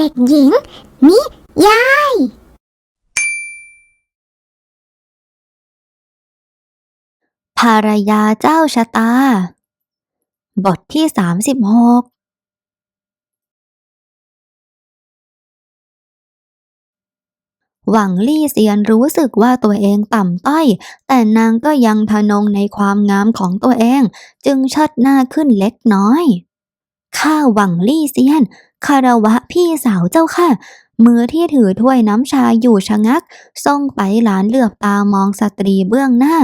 เด็กหญิง นิยายภรรยาเจ้าชะตา บทที่สามสิบหกหวังลี่เซียนรู้สึกว่าตัวเองต่ำต้อย แต่นางก็ยังทะนงในความงามของตัวเอง จึงชิดหน้าขึ้นเล็กน้อย ข้าหวังลี่เซียน คารวะพี่สาวเจ้าค่ะ มือที่ถือถ้วยน้ำชาอยู่ชะงักส่งไปหลานเหลือบตามองสตรีเบื้องหน้า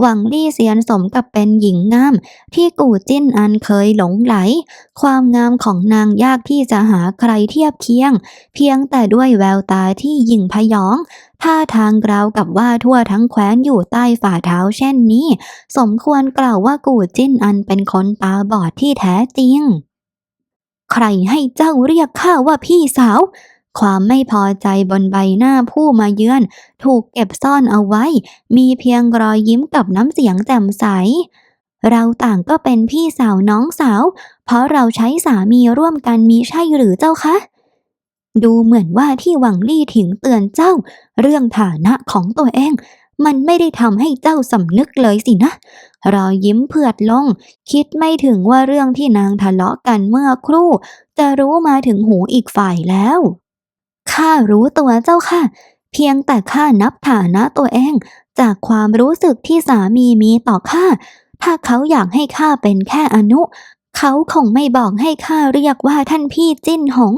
หวังลี่เซียนสมกับเป็นหญิงงาม ที่กู่จิ้นอันเคยหลงไหล ความงามของนางยากที่จะหาใครเทียบเคียง เพียงแต่ด้วยแววตาที่ยิ่งพยองท่าทางราวกับว่าทั่วทั้งแคว้นอยู่ใต้ฝ่าเท้าเช่นนี้ สมควรกล่าวว่ากู่จิ้นอันเป็นคนตาบอดที่แท้จริง ใครให้เจ้าเรียกข้าว่าพี่สาว ความไม่พอใจบนใบหน้าผู้มาเยือน ถูกเก็บซ่อนเอาไว้ มีเพียงรอยยิ้มกับน้ำเสียงแจ่มใส เราต่างก็เป็นพี่สาวน้องสาว เพราะเราใช้สามีร่วมกันมีใช่หรือเจ้าคะดูเหมือนว่าที่หวังลี่ถิงเตือนเจ้า เรื่องฐานะของตัวเอง มันไม่ได้ทำให้เจ้าสำนึกเลยสินะรอยยิ้มเผือดลง คิดไม่ถึงว่าเรื่องที่นางทะเลาะกันเมื่อครู่ จะรู้มาถึงหูอีกฝ่ายแล้วข้ารู้ตัวเจ้าค่ะ เพียงแต่ข้านับฐานะตัวเอง จากความรู้สึกที่สามีมีต่อข้าถ้าเขาอยากให้ข้าเป็นแค่อนุ เขาคงไม่บอกให้ข้าเรียกว่าท่านพี่จิ้นหง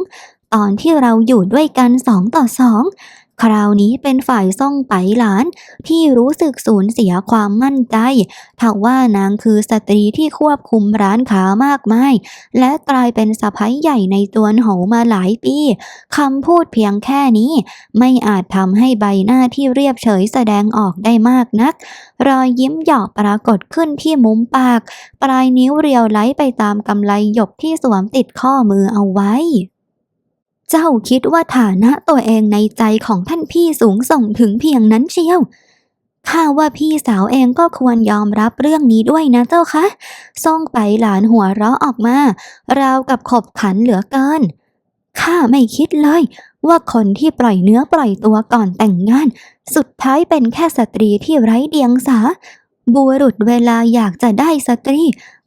ตอนที่เราอยู่ด้วยกันสองต่อสอง คราวนี้เป็นฝ่ายซ่องไปหลาน ที่รู้สึกสูญเสียความมั่นใจถ้าว่านางคือสตรีที่ควบคุมร้านค้ามากมาย และกลายเป็นสะพ้ยใหญ่ในจวนโหมาหลายปีคำพูดเพียงแค่นี้ ไม่อาจทำให้ใบหน้าที่เรียบเฉยแสดงออกได้มากนัก รอยยิ้มหยอกปรากฏขึ้นที่มุมปาก ปลายนิ้วเรียวไหลไปตามกำไลหยกที่สวมติดข้อมือเอาไว้ เจ้าคิดว่าฐานะตัวเองในใจของท่านพี่สูงส่งถึงเพียงนั้นเชียวข้าว่าพี่สาวเองก็ควรยอมรับเรื่องนี้ด้วยนะเจ้าคะส่งไปหลานหัวเราะออกมา ราวกับขบขันเหลือเกิน ข้าไม่คิดเลย ว่าคนที่ปล่อยเนื้อปล่อยตัวก่อนแต่งงาน สุดท้ายเป็นแค่สตรีที่ไร้เดียงสาบุรุษเวลาอยากจะได้สตรี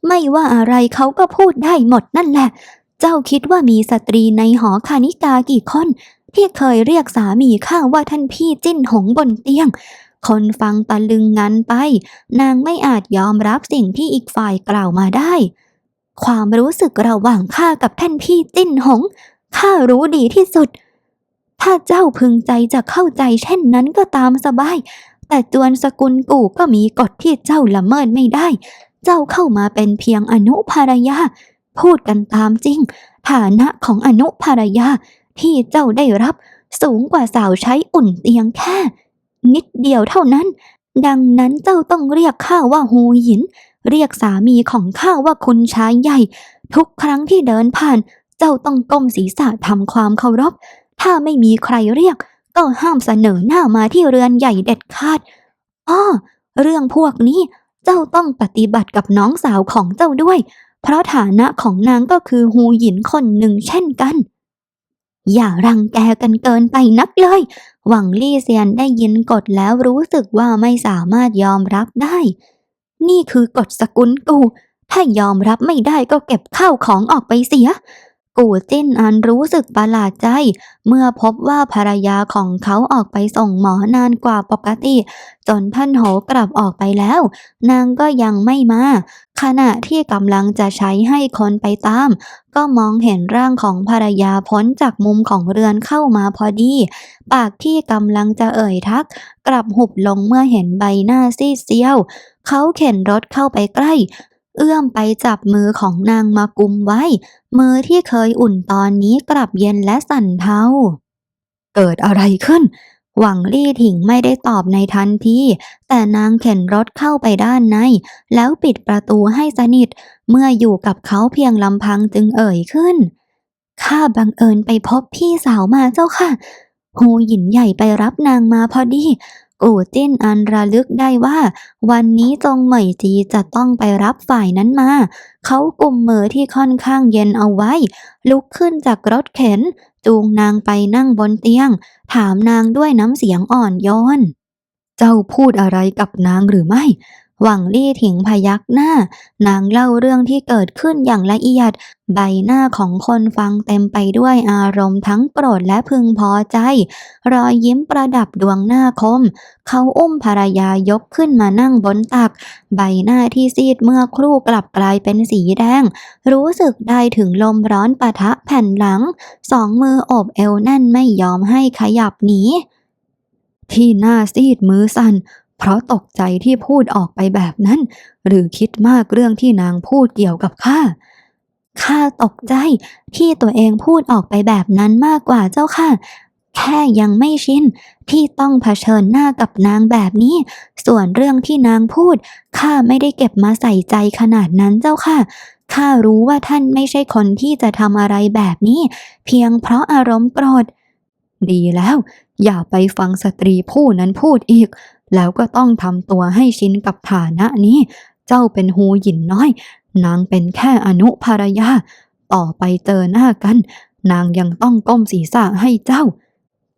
ไม่ว่าอะไรเขาก็พูดได้หมดนั่นแหละ เจ้าคิดว่ามีสตรีในหอคานิกากี่คนที่เคยเรียกสามีข้าว่าท่านพี่จิ้นหงบนเตียง คนฟังตะลึงงันไป นางไม่อาจยอมรับสิ่งที่อีกฝ่ายกล่าวมาได้ ความรู้สึกระหว่างข้ากับท่านพี่จิ้นหงข้ารู้ดีที่สุด ถ้าเจ้าพึงใจจะเข้าใจเช่นนั้นก็ตามสบาย แต่จวนสกุลกู่ก็มีกฎที่เจ้าละเมิดไม่ได้ เจ้าเข้ามาเป็นเพียงอนุภารยา พูดกันตามจริง ฐานะของอนุภรยาที่เจ้าได้รับสูงกว่าสาวใช้อุ่นเตียงแค่ นิดเดียวเท่านั้น ดังนั้นเจ้าต้องเรียกข้าว่าฮูหยิน เรียกสามีของข้าว่าคุณชายใหญ่ ทุกครั้งที่เดินผ่าน เจ้าต้องก้มศีรษะทำความเคารพ ถ้าไม่มีใครเรียก ก็ห้ามเสนอหน้ามาที่เรือนใหญ่เด็ดขาดอ้อเรื่องพวกนี้เจ้าต้องปฏิบัติกับน้องสาวของเจ้าด้วย เพราะฐานะของนางก็คือหูหยินคนหนึ่งเช่นกัน อย่ารังแกกันเกินไปนักเลย หวังลี่เซียนได้ยินกฎแล้วรู้สึกว่าไม่สามารถยอมรับได้ นี่คือกฎสกุลกู ถ้ายอมรับไม่ได้ก็เก็บข้าวของออกไปเสีย กูจิ้นอันรู้สึกประหลาดใจ เมื่อพบว่าภรรยาของเขาออกไปส่งหมอนานกว่าปกติ จนท่านโหกลับออกไปแล้ว นางก็ยังไม่มา ขณะที่กำลังจะใช้ให้คนไปตาม ก็มองเห็นร่างของภรรยาพ้นจากมุมของเรือนเข้ามาพอดี ปากที่กำลังจะเอ่ยทัก กลับหุบลงเมื่อเห็นใบหน้าซีดเซียว เขาเข็นรถเข้าไปใกล้ เอื้อมไปจับมือของนางมากุมไว้ มือที่เคยอุ่นตอนนี้กลับเย็นและสั่นเทาเกิดอะไรขึ้น หวังลี่ถิงไม่ได้ตอบในทันทีแต่นางเข็นรถเข้าไปด้านใน แล้วปิดประตูให้สนิท เมื่ออยู่กับเขาเพียงลำพังจึงเอ่ยขึ้นข้าบังเอิญไปพบพี่สาวมาเจ้าค่ะฮูหยินใหญ่ไปรับนางมาพอดี กูจิ้นอันระลึกได้ว่า วันนี้จงเหมยจีจะต้องไปรับฝ่ายนั้นมา เขากุมมือที่ค่อนข้างเย็นเอาไว้ ลุกขึ้นจากรถเข็น จูงนางไปนั่งบนเตียง ถามนางด้วยน้ำเสียงอ่อนโยนเจ้าพูดอะไรกับนางหรือไม่ หวังลี่ถิงพยักหน้า นางเล่าเรื่องที่เกิดขึ้นอย่างละเอียด ใบหน้าของคนฟังเต็มไปด้วยอารมณ์ทั้งโกรธและพึงพอใจ รอยยิ้มประดับดวงหน้าคม เขาอุ้มภรรยายกขึ้นมานั่งบนตัก ใบหน้าที่ซีดเมื่อครู่กลับกลายเป็นสีแดง รู้สึกได้ถึงลมร้อนปะทะแผ่นหลัง สองมืออบเอวแน่นไม่ยอมให้ขยับหนีที่หน้าซีดมือสั่น เพราะตกใจที่พูดออกไปแบบนั้น หรือคิดมากเรื่องที่นางพูดเกี่ยวกับข้าข้าตกใจที่ตัวเองพูดออกไปแบบนั้นมากกว่าเจ้าค่ะ แค่ยังไม่ชินที่ต้องเผชิญหน้ากับนางแบบนี้ ส่วนเรื่องที่นางพูดข้าไม่ได้เก็บมาใส่ใจขนาดนั้นเจ้าค่ะข้ารู้ว่าท่านไม่ใช่คนที่จะทำอะไรแบบนี้ เพียงเพราะอารมณ์โกรธ ดีแล้ว อย่าไปฟังสตรีผู้นั้นพูดอีก แล้วก็ต้องทำตัวให้ชินกับฐานะนี้ เจ้าเป็นหูหยินน้อย นางเป็นแค่อนุภรรยา ต่อไปเจอหน้ากัน นางยังต้องก้มศีรษะให้เจ้า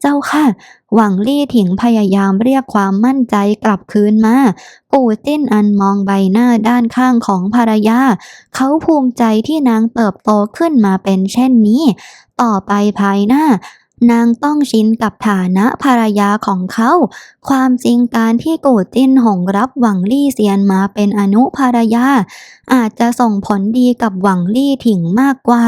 เจ้าค่ะ หวังลี่ถิงพยายามเรียกความมั่นใจกลับคืนมากูจิ้นอันมองใบหน้าด้านข้างของภรรยา เขาภูมิใจที่นางเติบโตขึ้นมาเป็นเช่นนี้ ต่อไปภายหน้า นางต้องชินกับฐานะภรรยาของเขา ความจริงการที่กูจิ้นหงรับหวังลี่เซียนมาเป็นอนุภรรยา อาจจะส่งผลดีกับหวังลี่ถิงมากกว่า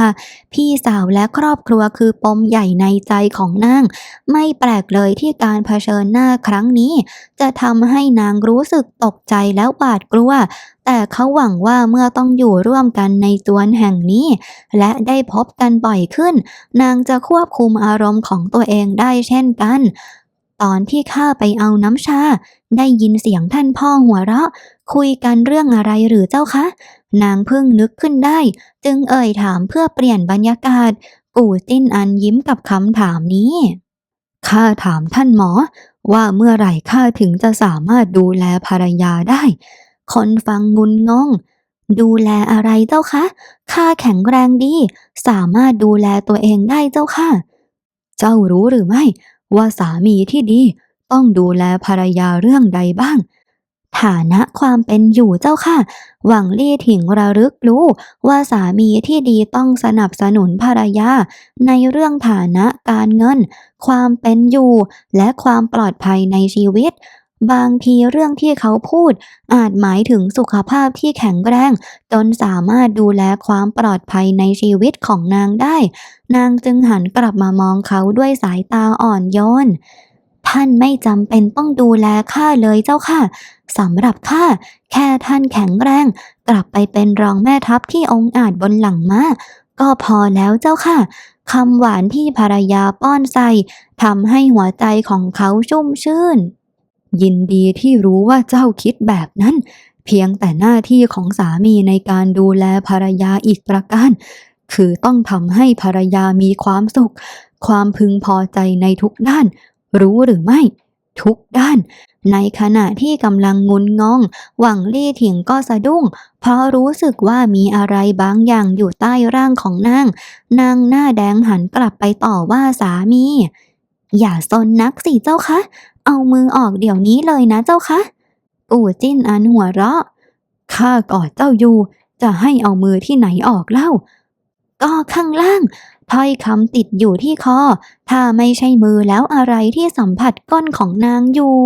พี่สาวและครอบครัวคือปมใหญ่ในใจของนาง ไม่แปลกเลยที่การเผชิญหน้าครั้งนี้ จะทำให้นางรู้สึกตกใจและหวาดกลัว แต่เขาหวังว่าเมื่อต้องอยู่ร่วมกันในสวนแห่งนี้ และได้พบกันบ่อยขึ้น นางจะควบคุมอารมณ์ของตัวเองได้เช่นกัน ตอนที่ข้าไปเอาน้ำชา ได้ยินเสียงท่านพ่อหัวเราะ คุยกันเรื่องอะไรหรือเจ้าคะ นางเพิ่งนึกขึ้นได้ จึงเอ่ยถามเพื่อเปลี่ยนบรรยากาศ กูจิ้นอันยิ้มกับคำถามนี้ข้าถามท่านหมอว่าเมื่อไหร่ข้าถึงจะสามารถดูแลภรรยาได้ คนฟังงุนงง ดูแลอะไรเจ้าคะข้าแข็งแรงดี สามารถดูแลตัวเองได้เจ้าค่ะ เจ้ารู้หรือไม่ ว่าสามีที่ดี ต้องดูแลภรรยาเรื่องใดบ้าง ฐานะความเป็นอยู่เจ้าค่ะ หวังลี่ถิงระลึกรู้ ว่าสามีที่ดีต้องสนับสนุนภรรยา ในเรื่องฐานะการเงิน ความเป็นอยู่ และความปลอดภัยในชีวิต บางทีเรื่องที่เขาพูด อาจหมายถึงสุขภาพที่แข็งแรง จนสามารถดูแลความปลอดภัยในชีวิตของนางได้ นางจึงหันกลับมามองเขาด้วยสายตาอ่อนโยน ท่านไม่จำเป็นต้องดูแลข้าเลยเจ้าค่ะสำหรับข้าแค่ท่านแข็งแรง กลับไปเป็นรองแม่ทัพที่องค์อาจบนหลังม้าก็พอแล้วเจ้าค่ะคำหวานที่ภรรยาป้อนใส่ทำให้หัวใจของเขาชุ่มชื่น ยินดีที่รู้ว่าเจ้าคิดแบบนั้น เพียงแต่หน้าที่ของสามีในการดูแลภรรยาอีกประการ คือต้องทำให้ภรรยามีความสุข ความพึงพอใจในทุกด้าน รู้หรือไม่ ทุกด้าน ในขณะที่กำลังงุนงง หวังลี่ถิงก็สะดุ้ง เพราะรู้สึกว่ามีอะไรบางอย่างอยู่ใต้ร่างของนาง นางหน้าแดงหันกลับไปต่อว่าสามีอย่าซนนักสิเจ้าคะ เอามือออกเดี๋ยวนี้เลยนะเจ้าคะ ปู่จิ้นอันหัวเราะ ข้ากอดเจ้าอยู่ จะให้เอามือที่ไหนออกเล่า ก็ข้างล่างถ้อยคำติดอยู่ที่คอ ถ้าไม่ใช่มือแล้วอะไรที่สัมผัสก้นของนางอยู่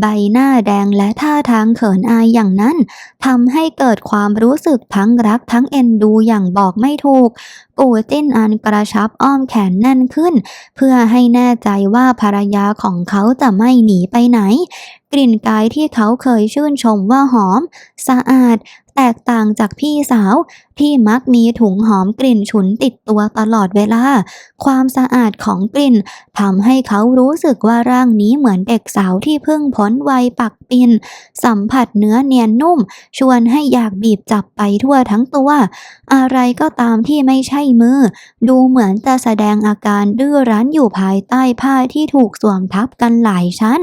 ใบหน้าแดงและท่าทางเขินอายอย่างนั้นทำให้เกิดความรู้สึกทั้งรักทั้งเอ็นดูอย่างบอกไม่ถูก กูจิ้นอันกระชับอ้อมแขนแน่นขึ้น เพื่อให้แน่ใจว่าภรรยาของเขาจะไม่หนีไปไหน กลิ่นกายที่เขาเคยชื่นชมว่าหอม สะอาด แตกต่างจากพี่สาว ที่มักมีถุงหอมกลิ่นฉุนติดตัวตลอดเวลา ความสะอาดของกลิ่นทำให้เขารู้สึกว่าร่างนี้เหมือนเด็กสาวที่เพิ่งพ้นวัยปักปิน สัมผัสเนื้อเนียนนุ่ม ชวนให้อยากบีบจับไปทั่วทั้งตัว อะไรก็ตามที่ไม่ใช่มือ ดูเหมือนจะแสดงอาการดื้อรั้นอยู่ภายใต้ผ้าที่ถูกสวมทับกันหลายชั้น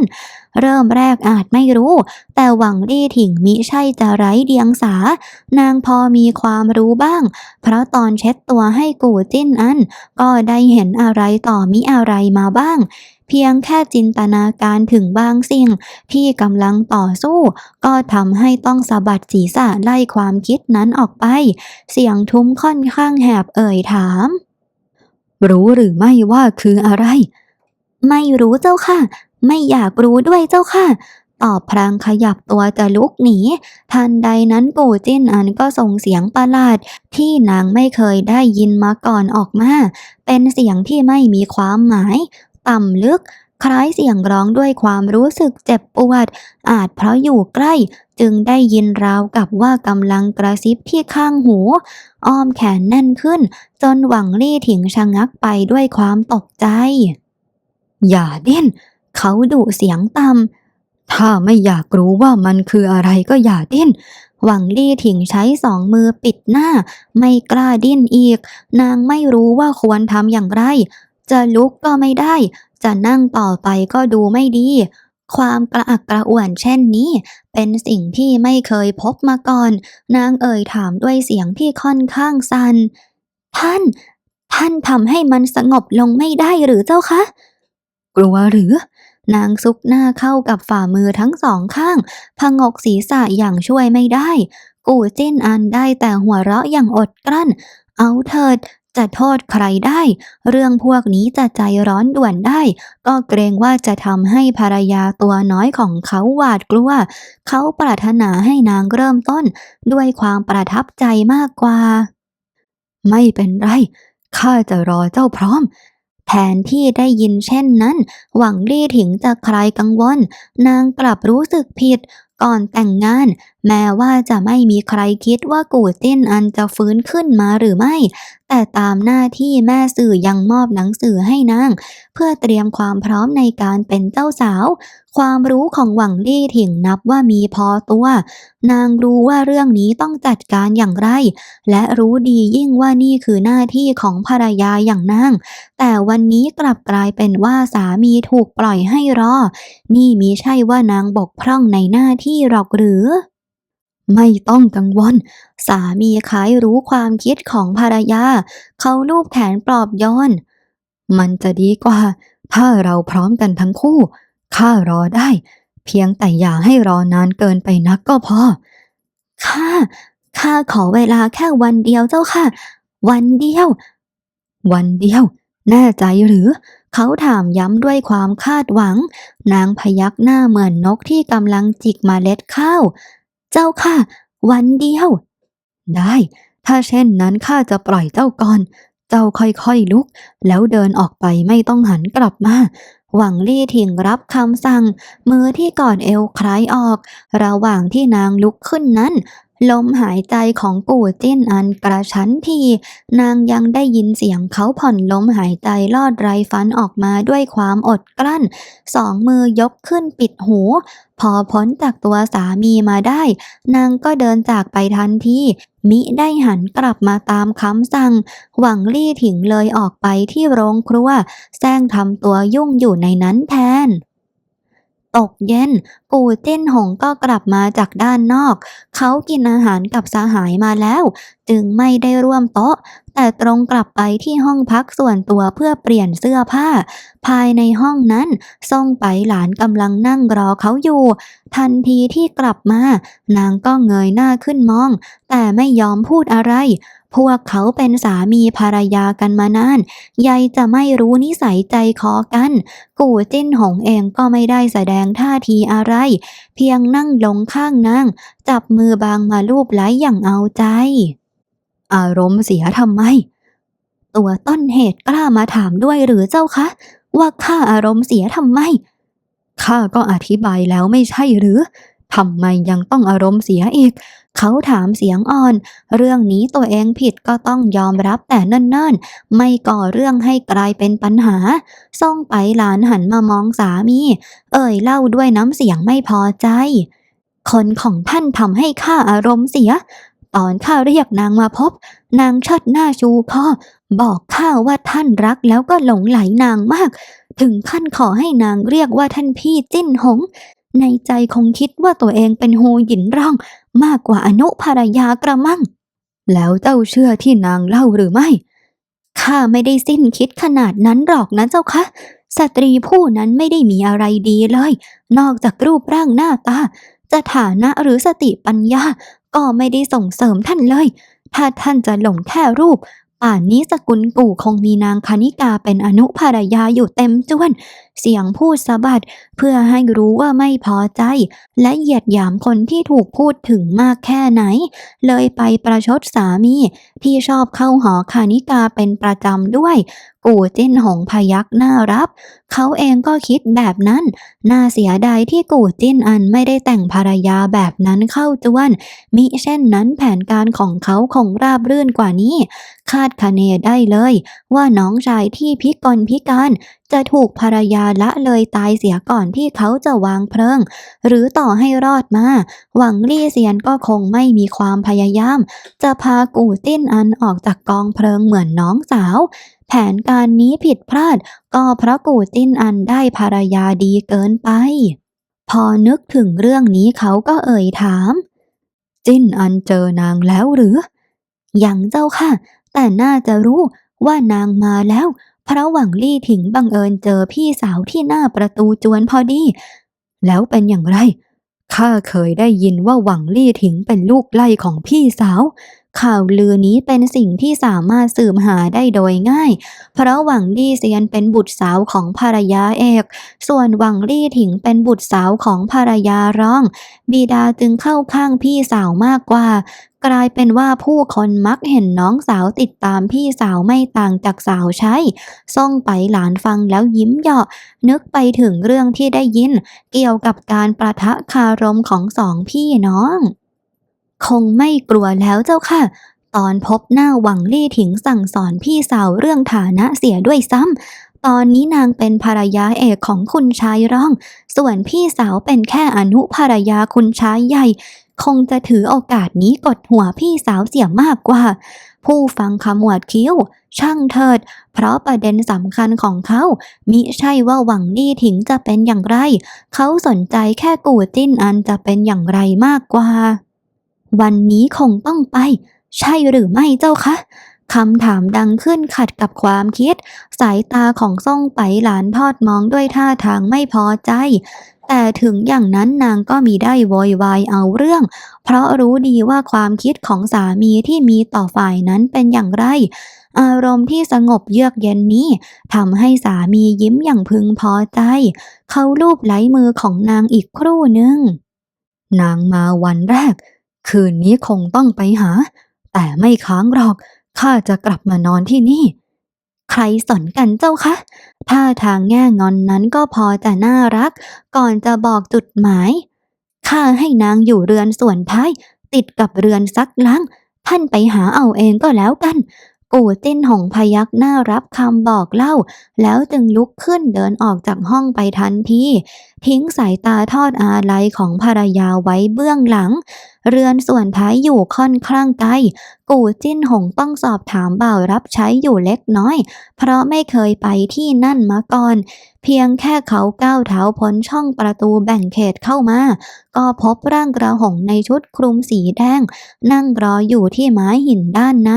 เริ่มแรกอาจไม่รู้ แต่หวังลี่ถิงมิใช่จะไร้เดียงสา นางพอมีความรู้บ้าง เพราะตอนเช็ดตัวให้กูจิ้นอัน ก็ได้เห็นอะไรต่อมิอะไรมาบ้างเพียงแค่จินตนาการถึงบางสิ่ง ที่กำลังต่อสู้ ก็ทำให้ต้องสะบัดศีรษะไล่ความคิดนั้นออกไป เสียงทุ้มค่อนข้างแหบเอ่ยถาม รู้หรือไม่ว่าคืออะไร ไม่รู้เจ้าค่ะ ไม่อยากรู้ด้วยเจ้าค่ะตอบพลางขยับตัวจะลุกหนี ทันใดนั้นกูจิ้นอันก็ส่งเสียงประหลาด ที่นางไม่เคยได้ยินมาก่อนออกมา เป็นเสียงที่ไม่มีความหมาย ต่ำลึก คล้ายเสียงร้องด้วยความรู้สึกเจ็บปวด อาจเพราะอยู่ใกล้ จึงได้ยินราวกับว่ากำลังกระซิบที่ข้างหู อ้อมแขนแน่นขึ้น จนหวังลี่ถิงชะงักไปด้วยความตกใจ อย่าเด่น เขาดุเสียงต่ำถ้าไม่อยากรู้ว่ามันคืออะไรก็อย่าดิ้น หวังลี่ถิงใช้สองมือปิดหน้า ไม่กล้าดิ้นอีก นางไม่รู้ว่าควรทำอย่างไร จะลุกก็ไม่ได้ จะนั่งต่อไปก็ดูไม่ดี ความกระอักกระอ่วนเช่นนี้ เป็นสิ่งที่ไม่เคยพบมาก่อน นางเอ่ยถามด้วยเสียงที่ค่อนข้างสัน่นท่านท่านทำให้มันสงบลงไม่ได้หรือเจ้าคะ กลัวหรือ นางซุกหน้าเข้ากับฝ่ามือทั้งสองข้างพงกศีรษะอย่างช่วยไม่ได้ กูจิ้นอันได้แต่หัวเราะอย่างอดกลั้น เอาเถิดจะโทษใครได้ เรื่องพวกนี้จะใจร้อนด่วนได้ ก็เกรงว่าจะทำให้ภรรยาตัวน้อยของเขาหวาดกลัว เขาปรารถนาให้นางเริ่มต้น ด้วยความประทับใจมากกว่า ไม่เป็นไร ข้าจะรอเจ้าพร้อม แทนที่ได้ยินเช่นนั้น หวังลี่ถิงจะคลายกังวล นางกลับรู้สึกผิด ก่อนแต่งงาน แม้ว่าจะไม่มีใครคิดว่ากูจิ้นอันจะฟื้นขึ้นมาหรือไม่ แต่ตามหน้าที่แม่สื่อยังมอบหนังสือให้นาง เพื่อเตรียมความพร้อมในการเป็นเจ้าสาว ความรู้ของหวังลี่ถิงนับว่ามีพอตัว นางรู้ว่าเรื่องนี้ต้องจัดการอย่างไร และรู้ดียิ่งว่านี่คือหน้าที่ของภรรยาอย่างนาง แต่วันนี้กลับกลายเป็นว่าสามีถูกปล่อยให้รอ นี่มิใช่ว่านางบกพร่องในหน้าที่หรอกหรือ ไม่ต้องกังวล สามีคล้ายรู้ความคิดของภรรยา เขาลูบแขนปลอบโยนมันจะดีกว่า ถ้าเราพร้อมกันทั้งคู่ ข้ารอได้ เพียงแต่อย่าให้รอนานเกินไปนักก็พอข้าข้าขอเวลาแค่วันเดียวเจ้าค่ะ วันเดียว วันเดียว แน่ใจหรือ เขาถามย้ำด้วยความคาดหวัง นางพยักหน้าเหมือนนกที่กำลังจิกมเมล็ดข้าว เจ้าค่ะ วันเดียว ได้ ถ้าเช่นนั้นข้าจะปล่อยเจ้าก่อน เจ้าค่อยๆลุก แล้วเดินออกไปไม่ต้องหันกลับมา หวังลี่ถิงรับคำสั่ง มือที่กอดเอวคล้ายออก ระหว่างที่นางลุกขึ้นนั้น ลมหายใจของกู่จิ้นอันกระชั้นที นางยังได้ยินเสียงเขาผ่อนลมหายใจลอดไรฟันออกมาด้วยความอดกลั้น สองมือยกขึ้นปิดหู พอพ้นจากตัวสามีมาได้ นางก็เดินจากไปทันทีมิได้หันกลับมาตามคำสั่ง หวังลี่ถิงเลยออกไปที่โรงครัวแซงทำตัวยุ่งอยู่ในนั้นแทน ตกเย็น กูเจิ้นหงก็กลับมาจากด้านนอก เขากินอาหารกับสหายมาแล้ว จึงไม่ได้ร่วมโต๊ะ แต่ตรงกลับไปที่ห้องพักส่วนตัวเพื่อเปลี่ยนเสื้อผ้า ภายในห้องนั้นซ่งไปหลานกำลังนั่งรอเขาอยู่ ทันทีที่กลับมา นางก็เงยหน้าขึ้นมอง แต่ไม่ยอมพูดอะไรพวกเขาเป็นสามีภรรยากันมานาน ยายจะไม่รู้นิสัยใจคอกัน กูจิ้นหงเองก็ไม่ได้แสดงท่าทีอะไรเพียงนั่งลงข้างนางจับมือบางมาลูบไล้อย่างเอาใจ อารมณ์เสียทำไม ตัวต้นเหตุกล้ามาถามด้วยหรือเจ้าคะ ว่าข้าอารมณ์เสียทำไมข้าก็อธิบายแล้วไม่ใช่หรือ ทำไมยังต้องอารมณ์เสียอีก เขาถามเสียงอ่อน เรื่องนี้ตัวเองผิดก็ต้องยอมรับแต่เนิ่นๆ ไม่ก่อเรื่องให้กลายเป็นปัญหา ส่งไปหลานหันมามองสามี เอ่ยเล่าด้วยน้ำเสียงไม่พอใจ คนของท่านทำให้ข้าอารมณ์เสีย ตอนข้าเรียกนางมาพบ นางชิดหน้าชูคอบอกข้าว่าท่านรักแล้วก็หลงไหลนางมาก ถึงขั้นขอให้นางเรียกว่าท่านพี่จิ้นหง ในใจคงคิดว่าตัวเองเป็นฮูหยินร่อง มากกว่าอนุภรรยากระมัง แล้วเจ้าเชื่อที่นางเล่าหรือไม่ ข้าไม่ได้สิ้นคิดขนาดนั้นหรอกนะเจ้าคะ สตรีผู้นั้นไม่ได้มีอะไรดีเลย นอกจากรูปร่างหน้าตา จะฐานะหรือสติปัญญา ก็ไม่ได้ส่งเสริมท่านเลย ถ้าท่านจะหลงแค่รูป ป่านนี้สกุลกู่คงมีนางคณิกาเป็นอนุภรรยาอยู่เต็มจวน เสียงพูดสะบัดเพื่อให้รู้ว่าไม่พอใจ และเหยียดหยามคนที่ถูกพูดถึงมากแค่ไหน เลยไปประชดสามีที่ชอบเข้าหอคานิกาเป็นประจำด้วย กู่จิ้นหงพยักหน้ารับ เขาเองก็คิดแบบนั้น น่าเสียดายที่กู่จิ้นอันไม่ได้แต่งภรรยาแบบนั้นเข้าจวน มิเช่นนั้นแผนการของเขาคงราบรื่นกว่านี้ คาดคะเนได้เลย ว่าน้องชายที่พิกลพิการจะถูกภรรยาละเลยตายเสียก่อนที่เขาจะวางเพลิง หรือต่อให้รอดมา หวังลี่เซียนก็คงไม่มีความพยายาม จะพากู่ติ้นอันออกจากกองเพลิงเหมือนน้องสาว แผนการนี้ผิดพลาดก็เพราะกู่ติ้นอันได้ภรรยาดีเกินไป พอนึกถึงเรื่องนี้เขาก็เอ่ยถาม จิ้นอันเจอนางแล้วหรือยังเจ้าค่ะ แต่น่าจะรู้ว่านางมาแล้วเพราะหวังลี่ถิงบังเอิญเจอพี่สาวที่หน้าประตูจวนพอดี แล้วเป็นอย่างไรข้าเคยได้ยินว่าหวังลี่ถิงเป็นลูกไล่ของพี่สาว ข่าวลือนี้เป็นสิ่งที่สามารถสืบหาได้โดยง่าย เพราะหวังลี่เซียนเป็นบุตรสาวของภรรยาเอก ส่วนหวังลี่ถิงเป็นบุตรสาวของภรรยารอง บิดาจึงเข้าข้างพี่สาวมากกว่า กลายเป็นว่าผู้คนมักเห็นน้องสาวติดตามพี่สาวไม่ต่างจากสาวใช้ส่งไปหลานฟังแล้วยิ้มเหยาะ นึกไปถึงเรื่องที่ได้ยิน เกี่ยวกับการประทะคารมของสองพี่น้อง คงไม่กลัวแล้วเจ้าค่ะ ตอนพบหน้าหวังลี่ถิงสั่งสอนพี่สาวเรื่องฐานะเสียด้วยซ้ำ ตอนนี้นางเป็นภรรยาเอกของคุณชายร้อง ส่วนพี่สาวเป็นแค่อนุภรรยาคุณชายใหญ่ คงจะถือโอกาสนี้กดหัวพี่สาวเสียมากกว่า ผู้ฟังขมวดคิ้วช่างเถิด เพราะประเด็นสำคัญของเขา มิใช่ว่าหวังลี่ถิงจะเป็นอย่างไร เขาสนใจแค่กูจิ้นอันจะเป็นอย่างไรมากกว่า วันนี้คงต้องไป ใช่หรือไม่เจ้าคะคำถามดังขึ้นขัดกับความคิด สายตาของซ่องไปหลานทอดมองด้วยท่าทางไม่พอใจ แต่ถึงอย่างนั้นนางก็มีได้โวยวายเอาเรื่อง เพราะรู้ดีว่าความคิดของสามีที่มีต่อฝ่ายนั้นเป็นอย่างไร อารมณ์ที่สงบเยือกเย็นนี้ทำให้สามียิ้มอย่างพึงพอใจ เขาลูบไหลมือของนางอีกครู่หนึ่งนางมาวันแรก คืนนี้คงต้องไปหา แต่ไม่ค้างหรอก ข้าจะกลับมานอนที่นี่ ใครสนกันเจ้าคะท่าทางแง่งอนนั้นก็พอจะน่ารัก ก่อนจะบอกจุดหมาย ข้าให้นางอยู่เรือนส่วนท้าย ติดกับเรือนซักล้าง ท่านไปหาเอาเองก็แล้วกัน กูจิ้นหงพยักหน้ารับคำบอกเล่า แล้วจึงลุกขึ้นเดินออกจากห้องไปทันที ทิ้งสายตาทอดอาลัยของภรรยาไว้เบื้องหลัง เรือนส่วนท้ายอยู่ค่อนข้างไกล กูจิ้นหงต้องสอบถามบ่าวรับใช้อยู่เล็กน้อย เพราะไม่เคยไปที่นั่นมาก่อน เพียงแค่เขาก้าวเท้าพ้นช่องประตูแบ่งเขตเข้ามา ก็พบร่างกระหงในชุดคลุมสีแดง นั่งรออยู่ที่ไม้หินด้านใน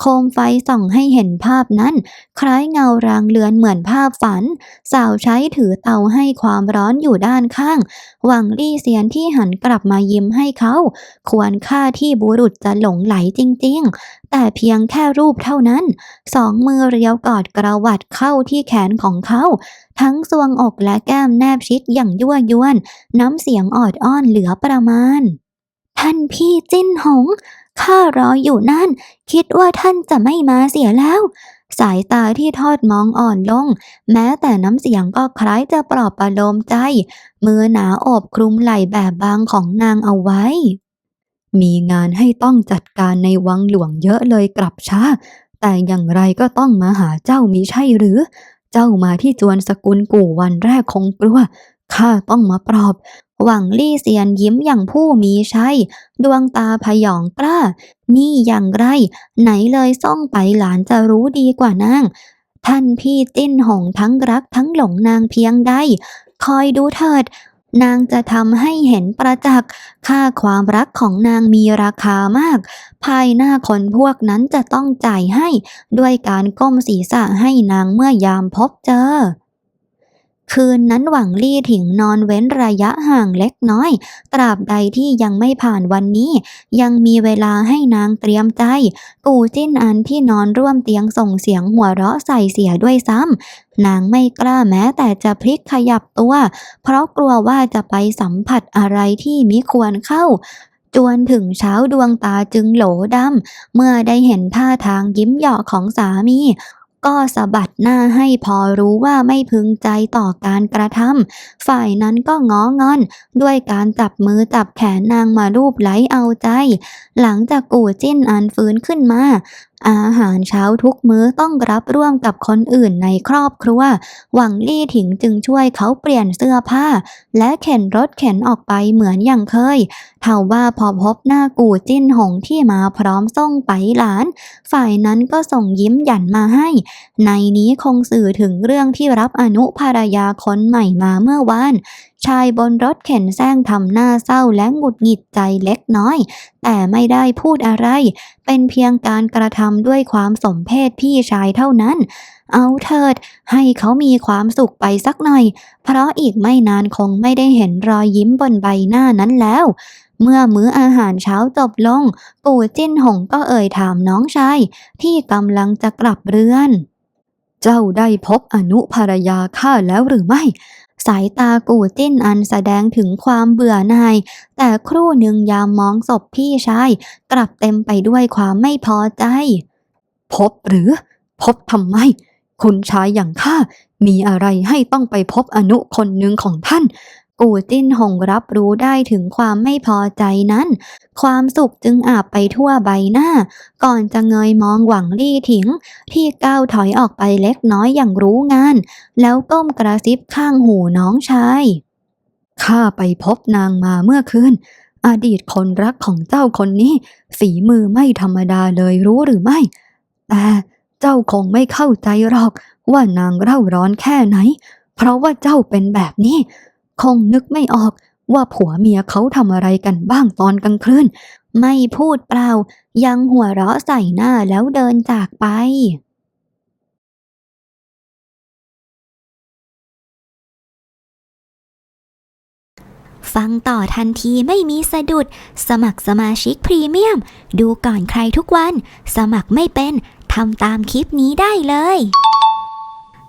โคมไฟส่องให้เห็นภาพนั้น คล้ายเงารางเลือนเหมือนภาพฝัน สาวใช้ถือเตาให้ความร้อนอยู่ด้านข้าง หวังลี่เซียนที่หันกลับมายิ้มให้เขา ควรค่าที่บุรุษจะหลงไหลจริง ๆ แต่เพียงแค่รูปเท่านั้น สองมือเรียวกอดกระวัดเข้าที่แขนของเขา ทั้งทรวงอกและแก้มแนบชิดอย่างยั่วยวน น้ำเสียงออดอ้อนเหลือประมาณ ท่านพี่จิ้นหงข้ารออยู่นั่น คิดว่าท่านจะไม่มาเสียแล้ว สายตาที่ทอดมองอ่อนลง แม้แต่น้ำเสียงก็คล้ายจะปลอบประโลมใจ มือหนาโอบคลุมไหล่แบบบางของนางเอาไว้ มีงานให้ต้องจัดการในวังหลวงเยอะเลยกลับช้า แต่อย่างไรก็ต้องมาหาเจ้ามิใช่หรือ เจ้ามาที่จวนสกุลกู่วันแรกคงกลัวข้าต้องมาปลอบ หวังลี่เซียนยิ้มอย่างผู้มีชัย ดวงตาพยองกล้า นี่อย่างไร ไหนเลยซ่องไปหลานจะรู้ดีกว่านาง ท่านพี่จิ้นหงทั้งรักทั้งหลงนางเพียงใด คอยดูเถิด นางจะทำให้เห็นประจักษ์ ค่าความรักของนางมีราคามาก ภายหน้าคนพวกนั้นจะต้องจ่ายให้ ด้วยการก้มศีรษะให้นางเมื่อยามพบเจอ คืนนั้นหวังลี่ถิงนอนเว้นระยะห่างเล็กน้อย ตราบใดที่ยังไม่ผ่านวันนี้ ยังมีเวลาให้นางเตรียมใจ กูจิ้นอันที่นอนร่วมเตียงส่งเสียงหัวเราะใส่เสียด้วยซ้ำนางไม่กล้าแม้แต่จะพลิกขยับตัว เพราะกลัวว่าจะไปสัมผัสอะไรที่มิควรเข้าจวนถึงเช้าดวงตาจึงโหลดำเมื่อได้เห็นท่าทางยิ้มหยาะของสามี ก็สะบัดหน้าให้พอรู้ว่าไม่พึงใจต่อการกระทำฝ่ายนั้นก็ง้องอน ด้วยการจับมือจับแขนนางมารูปไหลเอาใจ หลังจากกูจิ้นอันฟื้นขึ้นมา อาหารเช้าทุกมื้อต้องรับร่วมกับคนอื่นในครอบครัว หวังลี่ถิงจึงช่วยเขาเปลี่ยนเสื้อผ้า และเข็นรถเข็นออกไปเหมือนอย่างเคยเท่าว่าพอพบหน้ากูจิ้นหงที่มาพร้อมส่งไปหลาน ฝ่ายนั้นก็ส่งยิ้มหยันมาให้ ในนี้คงสื่อถึงเรื่องที่รับอนุภรรยาคนใหม่มาเมื่อวาน ชายบนรถเข็นแซงทำหน้าเศร้าและหงุดหงิดใจเล็กน้อย แต่ไม่ได้พูดอะไร เป็นเพียงการกระทำด้วยความสมเพศพี่ชายเท่านั้น เอาเถิด ให้เขามีความสุขไปสักหน่อย เพราะอีกไม่นานคงไม่ได้เห็นรอยยิ้มบนใบหน้านั้นแล้วเมื่อมื้ออาหารเช้าจบลง ปู่จิ้นหงก็เอ่ยถามน้องชาย ที่กำลังจะกลับเรือน เจ้าได้พบอนุภรรยาข้าแล้วหรือไม่ สายตากูจิ้นอันแสดงถึงความเบื่อหน่าย แต่ครู่หนึ่งยามมองศพพี่ชาย กลับเต็มไปด้วยความไม่พอใจ พบหรือ พบทำไม คุณชายอย่างข้ามีอะไรให้ต้องไปพบอนุคนหนึ่งของท่าน กูจิ้นหงรับรู้ได้ถึงความไม่พอใจนั้น ความสุขจึงอาบไปทั่วใบหน้า ก่อนจะเงยมองหวังลี่ถิง ที่ก้าวถอยออกไปเล็กน้อยอย่างรู้งาน แล้วก้มกระซิบข้างหูน้องชายข้าไปพบนางมาเมื่อคืนอดีตคนรักของเจ้าคนนี้ ฝีมือไม่ธรรมดาเลยรู้หรือไม่ แต่เจ้าคงไม่เข้าใจหรอกว่านางเร่าร้อนแค่ไหน เพราะว่าเจ้าเป็นแบบนี้ คงนึกไม่ออกว่าผัวเมียเขาทำอะไรกันบ้างตอนกลางคืน ไม่พูดเปล่า ยังหัวเราะใส่หน้าแล้วเดินจากไป ฟังต่อทันทีไม่มีสะดุด สมัครสมาชิกพรีเมียม ดูก่อนใครทุกวัน สมัครไม่เป็นทำตามคลิปนี้ได้เลย